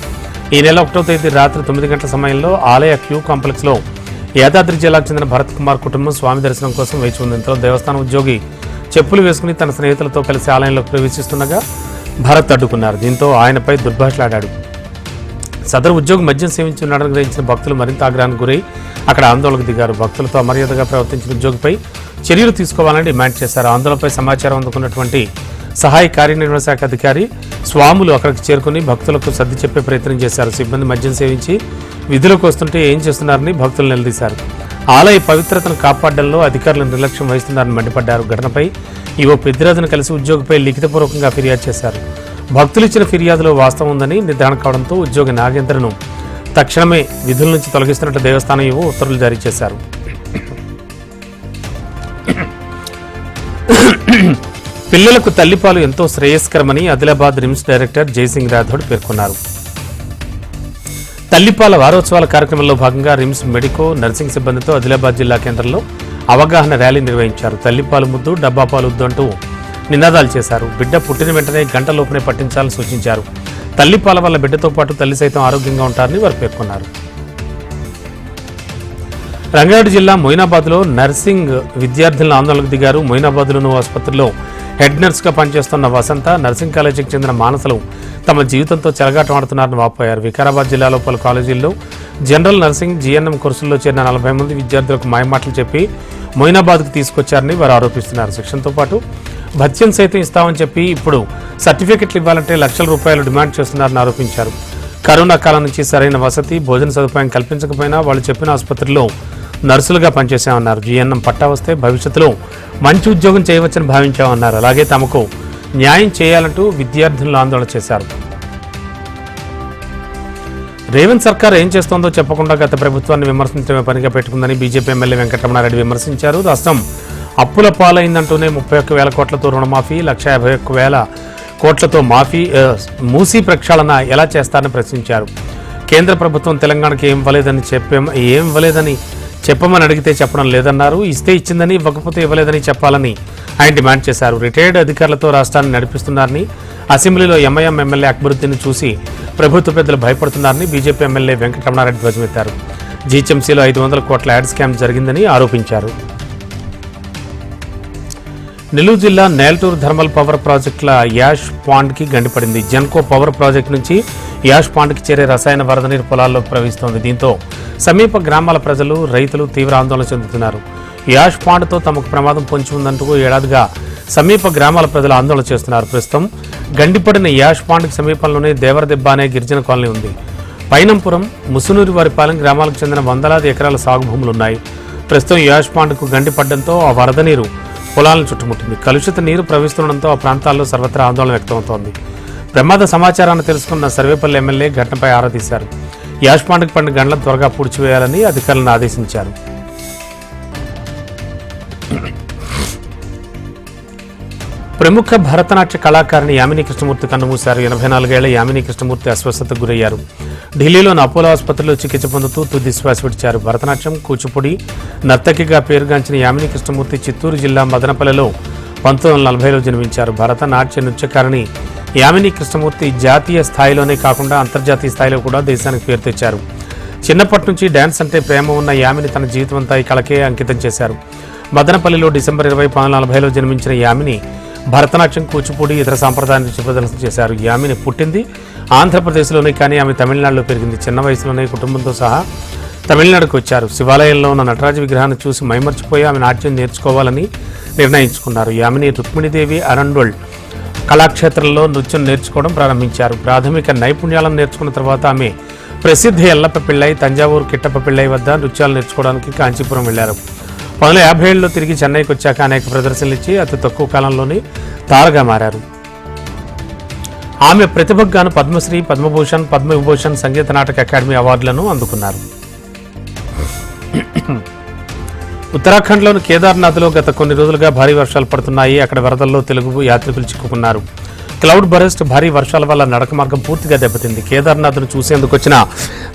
ఈ నెల ఒకటో తేదీ రాత్రి తొమ్మిది గంటల సమయంలో ఆలయ క్యూ కాంప్లెక్స్లో యాదాద్రి జిల్లాకు చెందిన భరత్ కుమార్ కుటుంబం స్వామి దర్శనం కోసం వేచి ఉంది. దేవస్థానం ఉద్యోగి చెప్పులు వేసుకుని తన స్నేహితులతో కలిసి ఆలయంలోకి ప్రవేశిస్తుండగా భరత్ అడ్డుకున్నారు. దీంతో ఆయనపై దుర్భాషలాడాడు. సదరు ఉద్యోగి మద్యం సేవించున్నాడని గ్రహించిన భక్తులు మరింత ఆగ్రహానికి గురై అక్కడ ఆందోళనకు దిగారు. భక్తులతో అమర్యాదగా ప్రవర్తించిన ఉద్యోగిపై చర్యలు తీసుకోవాలని డిమాండ్ చేశారు. ఆందోళనపై సమాచారం అందుకున్నటువంటి సహాయ కార్యనిర్వహణ శాఖ అధికారి స్వాములు అక్కడికి చేరుకుని భక్తులకు సర్ది చెప్పే ప్రయత్నం చేశారు. సిబ్బంది మద్యం సేవించి విధులకు వస్తుంటే ఏం చేస్తున్నారని భక్తులు నిలదీశారు. ఆలయ పవిత్రతను కాపాడడంలో అధికారులు నిర్లక్ష్యం వహిస్తున్నారని మండిపడ్డారు. ఘటనపై ఈవో పెద్దిరాజును కలిసి ఉద్యోగిపై లిఖితపూర్వకంగా ఫిర్యాదు చేశారు. భక్తులు ఇచ్చిన ఫిర్యాదులో వాస్తవం ఉందని నిర్ధారణ కావడంతో ఉద్యోగి నాగేంద్రను తక్షణమే విధుల నుంచి తొలగిస్తున్నట్టు దేవస్థానం ఏవో ఉత్తర్వులు జారీ చేశారు. పిల్లలకు తల్లిపాలు ఎంతో శ్రేయస్కరమని ఆదిలాబాద్ రిమ్స్ డైరెక్టర్ జయసింగ్ రాథోడ్ పేర్కొన్నారు. తల్లిపాల వారోత్సవాల కార్యక్రమంలో భాగంగా రిమ్స్ మెడికో నర్సింగ్ సిబ్బందితో ఆదిలాబాద్ జిల్లా కేంద్రంలో అవగాహన ర్యాలీ నిర్వహించారు. తల్లిపాలు ముద్దు డబ్బా పాలు అంటూ నినాదాలు చేశారు. బిడ్డ పుట్టిన వెంటనే గంట లోపునే పట్టించాలని సూచించారు. తల్లిపాల వల్ల బిడ్డతో పాటు తల్లి సైతం ఆరోగ్యంగా ఉంటారని వారు పేర్కొన్నారు. రంగారెడ్డి జిల్లా మొయినాబాద్లో నర్సింగ్ విద్యార్థులను ఆందోళనకు దిగారు. మొయినాబాద్లోని ఆసుపత్రిలో హెడ్ నర్స్గా పనిచేస్తున్న వసంత నర్సింగ్ కాలేజీకి చెందిన మానసలు తమ జీవితంతో చెలగాటమాడుతున్నారని వాపోయారు. వికారాబాద్ జిల్లాలో పలు కాలేజీల్లో జనరల్ నర్సింగ్ జీఎన్ఎం కోర్సుల్లో చేరిన నలభై మంది విద్యార్థులకు మాయమాటలు చెప్పి మొయినాబాద్కు తీసుకొచ్చారని వారు ఆరోపిస్తున్నారు. శిక్షణతో పాటు భత్యం సైతం ఇస్తామని చెప్పి ఇప్పుడు సర్టిఫికెట్లు ఇవ్వాలంటే లక్షల రూపాయలు డిమాండ్ చేస్తున్నారని ఆరోపించారు. కరోనా కాలం నుంచి సరైన వసతి భోజన సదుపాయం కల్పించకపోయినా వాళ్ళు చెప్పిన ఆసుపత్రిలో నర్సులుగా పనిచేశామన్నారు. జీఎన్ఎం పట్టా వస్తే భవిష్యత్తులో మంచి ఉద్యోగం చేయవచ్చని భావించామన్నారు. అలాగే తమకు న్యాయం చేయాలంటూ విద్యార్థులను ఆందోళన చేశారు. రేవంత్ సర్కార్ ఏం చేస్తోందో చెప్పకుండా గత ప్రభుత్వాన్ని విమర్శించడమే పనిగా పెట్టుకుందని బీజేపీ ఎమ్మెల్యే వెంకటరమణారెడ్డి విమర్శించారు. రాష్ట్రం అప్పుల పాలైందంటూనే ముప్పై ఒక్క వేల కోట్లతో రుణమాఫీ లక్ష యాభై ఒక్క వేల కోట్లతో మాఫీ మూసీ ప్రక్షాళన ఎలా చేస్తారని ప్రశ్నించారు. కేంద్ర ప్రభుత్వం తెలంగాణకి ఏం ఇవ్వలేదని చెప్పే ఏం ఇవ్వలేదని చెప్పమని అడిగితే చెప్పడం లేదన్నారు. ఇస్తే ఇచ్చిందని ఇవ్వకపోతే ఇవ్వలేదని చెప్పాలని ఆయన డిమాండ్ చేశారు. రిటైర్డ్ అధికారులతో రాష్ట్రాన్ని నడిపిస్తున్నారని అసెంబ్లీలో ఎంఐఎం ఎమ్మెల్యే అక్బరుద్దీన్ చూసి ప్రభుత్వ పెద్దలు భయపడుతున్నారని బీజేపీ ఎమ్మెల్యే వెంకటరమణారెడ్డి ధ్వజమెత్తారు. జీహెచ్ఎంసీలో ఐదు వందల కోట్ల యాడ్ స్కామ్ జరిగిందని ఆరోపించారు. నెల్లూరు జిల్లా నేల్టూరు థర్మల్ పవర్ ప్రాజెక్టుల యాష్ పాండ్కి గండిపడింది. జెన్కో పవర్ ప్రాజెక్టు నుంచి యాష్ పాండ్కి చేరే రసాయన వరద నీరు పొలాల్లో ప్రవహిస్తోంది దీంతో. సమీప గ్రామాల ప్రజలు రైతులు తీవ్ర ఆందోళన చెందుతున్నారు. యాష్ పాండ్తో తమకు ప్రమాదం పొంచి ఉందంటూ ఏడాదిగా సమీప గ్రామాల ప్రజలు ఆందోళన చేస్తున్నారు. ప్రస్తుతం గండిపడిన యాష్ పాండ్కి సమీపంలోనే దేవరదెబ్బ అనే గిరిజన కాలనీ ఉంది. పైనంపురం ముసునూరి వారిపాలెం గ్రామాలకు చెందిన వందలాది ఎకరాల సాగు భూములున్నాయి ప్రస్తుతం యాష్ పాండ్కు గండిపడడంతో ఆ వరద నీరు పొలాలను చుట్టుముట్టింది. కలుషిత నీరు ప్రవహిస్తుండడంతో ఆ ప్రాంతాల్లో సర్వత్రా ఆందోళన వ్యక్తమవుతోంది. ప్రమాద సమాచారాన్ని తెలుసుకున్న సర్వేపల్లి ఎమ్మెల్యే ఘటనపై ఆరా తీశారు. యాష్ పండుగ పడిన గంటలను త్వరగా పూడ్చివేయాలని అధికారులను ఆదేశించారు. ప్రముఖ భరతనాట్య కళాకారిణి యామిని కృష్ణమూర్తి కన్నుమూశారు. ఎనభై నాలుగేళ్ళ యామిని కృష్ణమూర్తి అస్వస్థతకు గురయ్యారు. ఢిల్లీలోని అపోలో ఆసుపత్రిలో చికిత్స పొందుతూ తుది శ్వాస విడిచారు. భరతనాట్యం కూచిపూడి నర్తకిగా పేరుగాంచిన యామిని కృష్ణమూర్తి చిత్తూరు జిల్లా మదనపల్లెలో పంతొమ్మిది వందల నలభైలో జన్మించారు. భరతనాట్య నృత్యకారిణి యామిని కృష్ణమూర్తి జాతీయ స్థాయిలోనే కాకుండా అంతర్జాతీయ స్థాయిలో కూడా దేశానికి పేరు తెచ్చారు. చిన్నప్పటి నుంచి డ్యాన్స్ అంటే ప్రేమ ఉన్న యామిని తన జీవితమంతా ఈ కళకే అంకితం చేశారు. మదనపల్లిలో డిసెంబర్ ఇరవై పంతొమ్మిది నలభైలో జన్మించిన యామిని భరతనాట్యం కూచిపూడి ఇతర సాంప్రదాయ నృత్య ప్రదర్శన చేశారు యామిని పుట్టింది ఆంధ్రప్రదేశ్లోనే కానీ ఆమె తమిళనాడులో పెరిగింది. చిన్న వయసులోనే కుటుంబంతో సహా తమిళనాడుకు వచ్చారు. శివాలయంలో ఉన్న నటరాజ విగ్రహాన్ని చూసి మైమర్చిపోయి ఆమె నాట్యం నేర్చుకోవాలని నిర్ణయించుకున్నారు. యామిని రుక్మిణీదేవి అరండోల్ కళాక్షేత్రంలో నృత్యం నేర్చుకోవడం ప్రారంభించారు. ప్రాథమిక నైపుణ్యాలను నేర్చుకున్న తర్వాత ఆమె ప్రసిద్ధ ఎల్లప్ప పిళ్ళై తంజావూరు కిట్టప్ప పిళ్ళై వద్ద నృత్యాలు నేర్చుకోవడానికి కాంచీపురం వెళ్ళారు పంతొమ్మిది యాభై ఏళ్ళలో తిరిగి చెన్నైకి వచ్చాక అనేక ప్రదర్శనలు ఇచ్చి అతి తక్కువ కాలంలోనే తారగా మారారు. ఆమె ప్రతిభకు గాను పద్మశ్రీ పద్మభూషణ్ పద్మవిభూషణ్ సంగీత నాటక అకాడమీ అవార్డులను అందుకున్నారు. ఉత్తరాఖండ్లోని కేదార్నాథ్లో గత కొన్ని రోజులుగా భారీ వర్షాలు పడుతున్నాయి. అక్కడ వరదల్లో తెలుగు యాత్రికులు చిక్కుకున్నారు. క్లౌడ్ బరెస్ట్ భారీ వర్షాల వల్ల నడక మార్గం పూర్తిగా దెబ్బతింది. కేదార్నాథ్ను చూసేందుకు వచ్చిన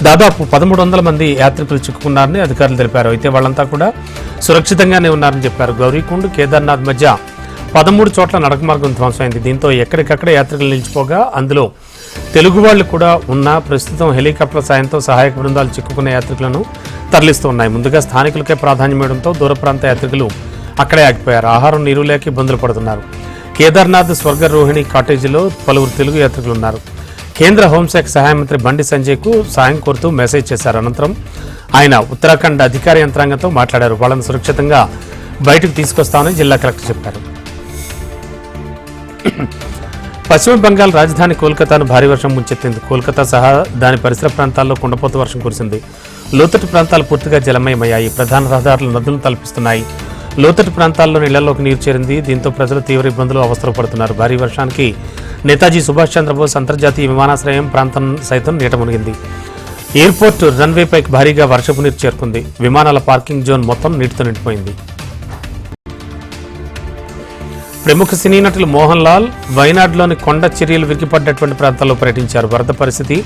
దాదాపు పదమూడు వందల మంది యాత్రికులు చిక్కుకున్నారని అధికారులు తెలిపారు. అయితే వాళ్ళంతా కూడా సురక్షితంగానే ఉన్నారని చెప్పారు. గౌరీకుండ్ కేదార్నాథ్ మధ్య పదమూడు చోట్ల నడక మార్గం ధ్వంసమైంది. దీంతో ఎక్కడికక్కడ యాత్రికులు నిలిచిపోగా అందులో తెలుగు వాళ్ళు కూడా ఉన్న ప్రస్తుతం హెలికాప్టర్ సాయంతో సహాయక బృందాలు చిక్కుకున్న యాత్రికులను తరలిస్తూ ఉన్నాయి ముందుగా స్థానికులకే ప్రాధాన్యం ఇవ్వడంతో దూర ప్రాంత యాత్రికులు అక్కడే ఆగిపోయారు. ఆహారం నీరు లేక ఇబ్బందులు పడుతున్నారు. కేదార్నాథ్ స్వర్గరోహిణి కాటేజీలో పలువురు తెలుగు యాత్రికులు ఉన్నారు కేంద్ర హోంశాఖ సహాయ మంత్రి బండి సంజయ్కు సాయం కోరుతూ మెసేజ్ చేశారు. అనంతరం ఆయన ఉత్తరాఖండ్ అధికార యంత్రాంగంతో మాట్లాడారు. వాళ్ళను సురక్షితంగా బయటకు తీసుకొస్తామని జిల్లా కలెక్టర్ చెప్పారు. పశ్చిమ బంగాల్ రాజధాని కోల్కతాను భారీ వర్షం ముంచెత్తింది. కోల్కతా సహా దాని పరిసర ప్రాంతాల్లో కుండపోత వర్షం కురిసింది. లోతట్టు ప్రాంతాలు పూర్తిగా జలమయమయ్యాయి. ప్రధాన రహదారులు నదులను తలపిస్తున్నాయి. లోతట్టు ప్రాంతాల్లో ఇళ్ళలోకి నీరు చేరింది. దీంతో ప్రజలు తీవ్ర ఇబ్బందులు అవసరం పడుతున్నారు భారీ వర్షానికి నేతాజీ సుభాష్ చంద్రబోస్ అంతర్జాతీయ విమానాశ్రయం ప్రాంతం సైతం నీట మునిగింది. ఎయిర్పోర్ట్ రన్వేపై భారీగా వర్షపు నీరు చేరుకుంది. విమానాల పార్కింగ్ జోన్ మొత్తం నీటితో నిండిపోయింది. ప్రముఖ సినీ నటులు మోహన్ లాల్ వైనాడ్లోని కొండ చర్యలు విరిగిపడ్డటువంటి ప్రాంతాల్లో పర్యటించారు. వరద పరిస్థితి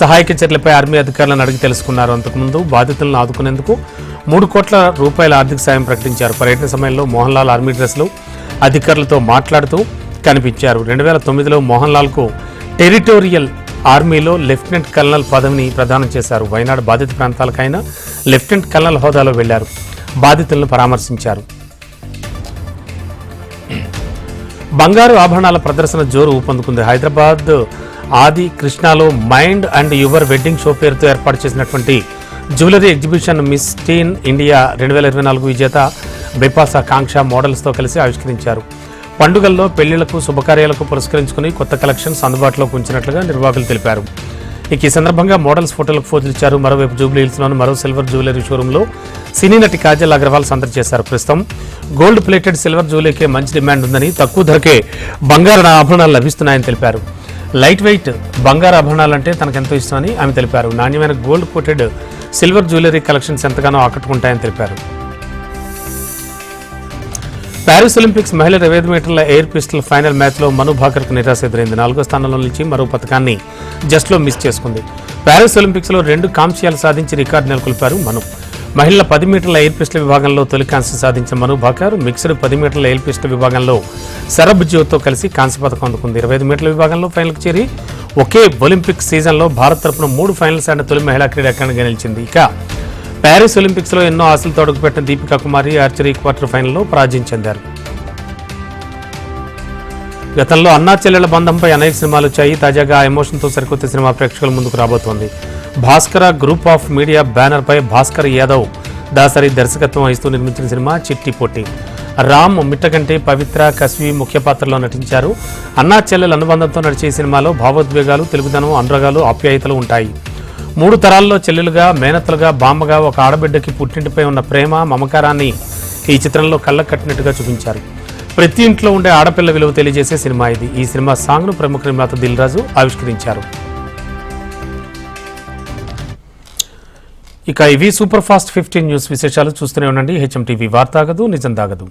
సహాయక చర్యలపై ఆర్మీ అధికారులను అడిగి తెలుసుకున్నారు. అంతకుముందు బాధితులను ఆదుకునేందుకు మూడు కోట్ల రూపాయల ఆర్థిక సాయం ప్రకటించారు. పర్యటన సమయంలో మోహన్ లాల్ ఆర్మీ డ్రెస్లో అధికారులతో మాట్లాడుతూ కనిపించారు. రెండు వేల తొమ్మిదిలో మోహన్ లాల్కు టెరిటోరియల్ ఆర్మీలో లెఫ్టినెంట్ కల్నల్ పదవిని ప్రదానం చేశారు. వైనాడు బాధిత ప్రాంతాలకైనా లెఫ్టినెంట్ కల్నల్ హోదాలో వెళ్ళారు. బాధితులను పరామర్శించారు. బంగారు ఆభరణాల ప్రదర్శన జోరు ఊపందుకుంది. Hyderabad Adi కృష్ణాలో mind and your wedding show పేరుతో ఏర్పాటు చేసినటువంటి jewellery exhibition miss teen India రెండు వేల ఇరవై నాలుగు విజేత బిపాసా కాంక్ష మోడల్స్తో కలిసి ఆవిష్కరించారు. పండుగల్లో పెళ్ళిళ్ళకు శుభకార్యాలకు పురస్కరించుకుని కొత్త కలెక్షన్స్ అందుబాటులోకి ఉంచినట్లుగా నిర్వాహకులు తెలిపారు. ఇక ఈ సందర్భంగా మోడల్స్ ఫోటోలకు ఫోజులు ఇచ్చారు. మరోవైపు జూబ్లీ హిల్స్లోని మరో సిల్వర్ జ్యువెలరీ షోరూంలో సినీ నటి కాజల్ అగర్వాల్ సందడి చేశారు. ప్రస్తుతం గోల్డ్ ప్లేటెడ్ సిల్వర్ జ్యువెలరీకే మంచి డిమాండ్ ఉందని తక్కువ ధరకే బంగారు ఆభరణాలు లభిస్తున్నాయని తెలిపారు. లైట్ వెయిట్ బంగారు ఆభరణాలంటే తనకెంతో ఇష్టమని ఆమె తెలిపారు. నాణ్యమైన gold coated silver jewellery collections ఎంతగానో ఆకట్టుకుంటాయని తెలిపారు. ప్యారిస్ ఒలింపిక్స్ మహిళల ఇరవై మీటర్ల ఎయిర్ పిస్టల్ ఫైనల్ మ్యాచ్లో మను భాకర్కు నిరాశ ఎదురైంది. నాలుగో స్థానంలో నిలిచి మరో పథకాన్ని జస్ట్లో మిస్ చేసుకుంది. ప్యారిస్ ఒలింపిక్స్లో రెండు కాంస్యాలు సాధించి రికార్డు నెలకొల్పారు మను. మహిళల పది మీటర్ల ఎయిర్ పిస్టల్ విభాగంలో తొలి కాంస్య సాధించిన మను భాకర్ మిక్స్డ్ పది మీటర్ల ఎయిర్ పిస్టల్ విభాగంలో శరబ్ జ్యోత్తో కలిసి కాంస్య పథకం అందుకుంది. ఇరవై ఐదు మీటర్ల విభాగంలో ఫైనల్కు చేరి ఒకే ఒలింపిక్ సీజన్లో భారత్ తరపున మూడు ఫైనల్స్ ఆడిన తొలి మహిళా క్రీడాకారిణిగా నిలిచింది. ఇక ప్యారిస్ ఒలింపిక్స్లో ఎన్నో ఆశలతో అడుగుపెట్టిన దీపికా కుమారి ఆర్చరీ క్వార్టర్ ఫైనల్లో పరాజయం చెందారు. గతంలో అన్నా చెల్లెల బంధంపై అనేక సినిమాలు వచ్చాయి. తాజాగా ఆ ఎమోషన్తో సరికొత్త సినిమా ప్రేక్షకుల ముందుకు రాబోతోంది. భాస్కర గ్రూప్ ఆఫ్ మీడియా బ్యానర్పై భాస్కర్ యాదవ్ దాసరి దర్శకత్వం వహిస్తూ నిర్మించిన సినిమా చిట్టి పొట్టి రామ్ మిట్టకంటే పవిత్ర కస్వి ముఖ్య పాత్రలో నటించారు. అన్నా చెల్లెల అనుబంధంతో నడిచే సినిమాలో భావోద్వేగాలు తెలుగుదనం అనురాగాలు ఆప్యాయతలు ఉంటాయి. మూడు తరాల్లో చెల్లెలుగా మేనత్తలుగా బామ్మగా ఒక ఆడబిడ్డకి పుట్టింటిపై ఉన్న ప్రేమ మమకారాన్ని ఈ చిత్రంలో కళ్ళకు కట్టినట్టుగా చూపించారు. ప్రతి ఇంట్లో ఉండే ఆడపిల్ల విలువ తెలియజేసే సినిమా ఇది. ఈ సినిమా సాంగ్ను ప్రముఖ నిర్మాత దిల్ రాజు ఆవిష్కరించారు. ఇక ఇవి సూపర్ ఫాస్ట్ ఫిఫ్టీన్ న్యూస్ విశేషాలు చూస్తూనే ఉండండి. హెచ్ఎం టీవీ వార్తాగదు నిజం దాగదు